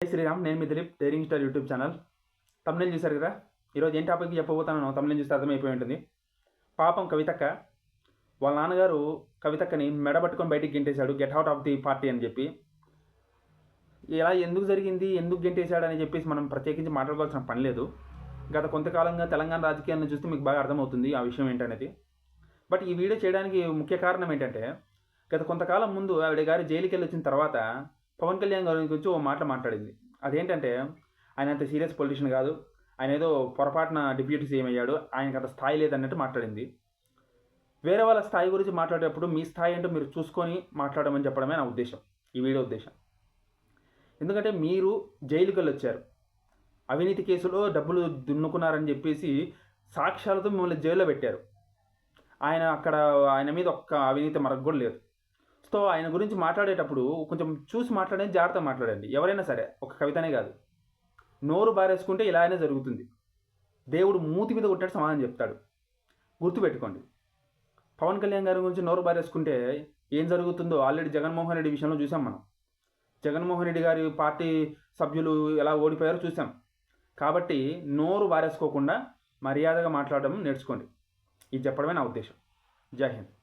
శ్రీరామ్ నేను మీ Dilip daring star YouTube channel. Tamil చూశారు కదా? ఈరోజు ఏం టాపిక్ చెప్పబోతానో తమిళం చూస్తే అర్థమైపోయి ఉంటుంది. పాపం కవితక్క వాళ్ళ నాన్నగారు కవితక్కని మెడబట్టుకొని బయటికి గెంటేశాడు get out of the party అని చెప్పి. ఇలా ఎందుకు జరిగింది ఎందుకు గెంటేశాడు అని చెప్పేసి మనం ప్రత్యేకించి మాట్లాడుకోవాల్సిన పని లేదు. గత కొంతకాలంగా తెలంగాణ రాజకీయాలను చూస్తే మీకు బాగా అర్థమవుతుంది ఆ విషయం ఏంటనేది. బట్ ఈ వీడియో చేయడానికి ముఖ్య కారణం ఏంటంటే గత కొంతకాలం ముందు ఆవిడ గారి జైలుకి వెళ్ళి వచ్చిన తర్వాత పవన్ కళ్యాణ్ గారి గురించి ఓ మాట మాట్లాడింది. అదేంటంటే ఆయన అంత సీరియస్ పొలిటీషియన్ కాదు. ఆయన ఏదో పొరపాటున డిప్యూటీ సీఎం అయ్యాడు. ఆయనకు అంత స్థాయి లేదన్నట్టు మాట్లాడింది. వేరే వాళ్ళ స్థాయి గురించి మాట్లాడేటప్పుడు మీ స్థాయి ఏంటో మీరు చూసుకొని మాట్లాడమని చెప్పడమే నా ఉద్దేశం. ఈ వీడియో ఉద్దేశం. ఎందుకంటే మీరు జైలుకి వచ్చారు. అవినీతి కేసులో డబ్బులు దున్నుకున్నారని చెప్పేసి సాక్ష్యాలతో మిమ్మల్ని జైల్లో పెట్టారు. ఆయన అక్కడ ఆయన మీద ఒక్క అవినీతి మరకు కూడా లేదు. సో ఆయన గురించి మాట్లాడేటప్పుడు కొంచెం చూసి మాట్లాడేది జాగ్రత్తగా మాట్లాడండి. ఎవరైనా సరే ఒక కవితనే కాదు. నోరు బారేసుకుంటే ఇలానే జరుగుతుంది. దేవుడు మూతి మీద కొట్టాడు సమాధానం చెప్తాడు. గుర్తుపెట్టుకోండి. పవన్ కళ్యాణ్ గారి గురించి నోరు బారేసుకుంటే ఏం జరుగుతుందో ఆల్రెడీ జగన్మోహన్ రెడ్డి విషయంలో చూసాం మనం. జగన్మోహన్ రెడ్డి గారి పార్టీ సభ్యులు ఎలా ఓడిపోయారో చూసాం. కాబట్టి నోరు బారేసుకోకుండా మర్యాదగా మాట్లాడడం నేర్చుకోండి. ఇది చెప్పడమే నా ఉద్దేశం. జై హింద్.